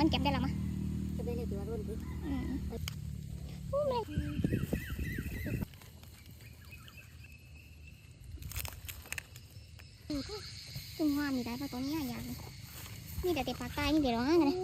มันเก็บได้แล้วมั้ยจะได้หวรุ่นที่อืมโอ้แม่งถึงว่ามีได้ปะตัวนี้ยอย่างนี่แต่เตะปากใต้นี่เดี๋ยวร้องกันเลย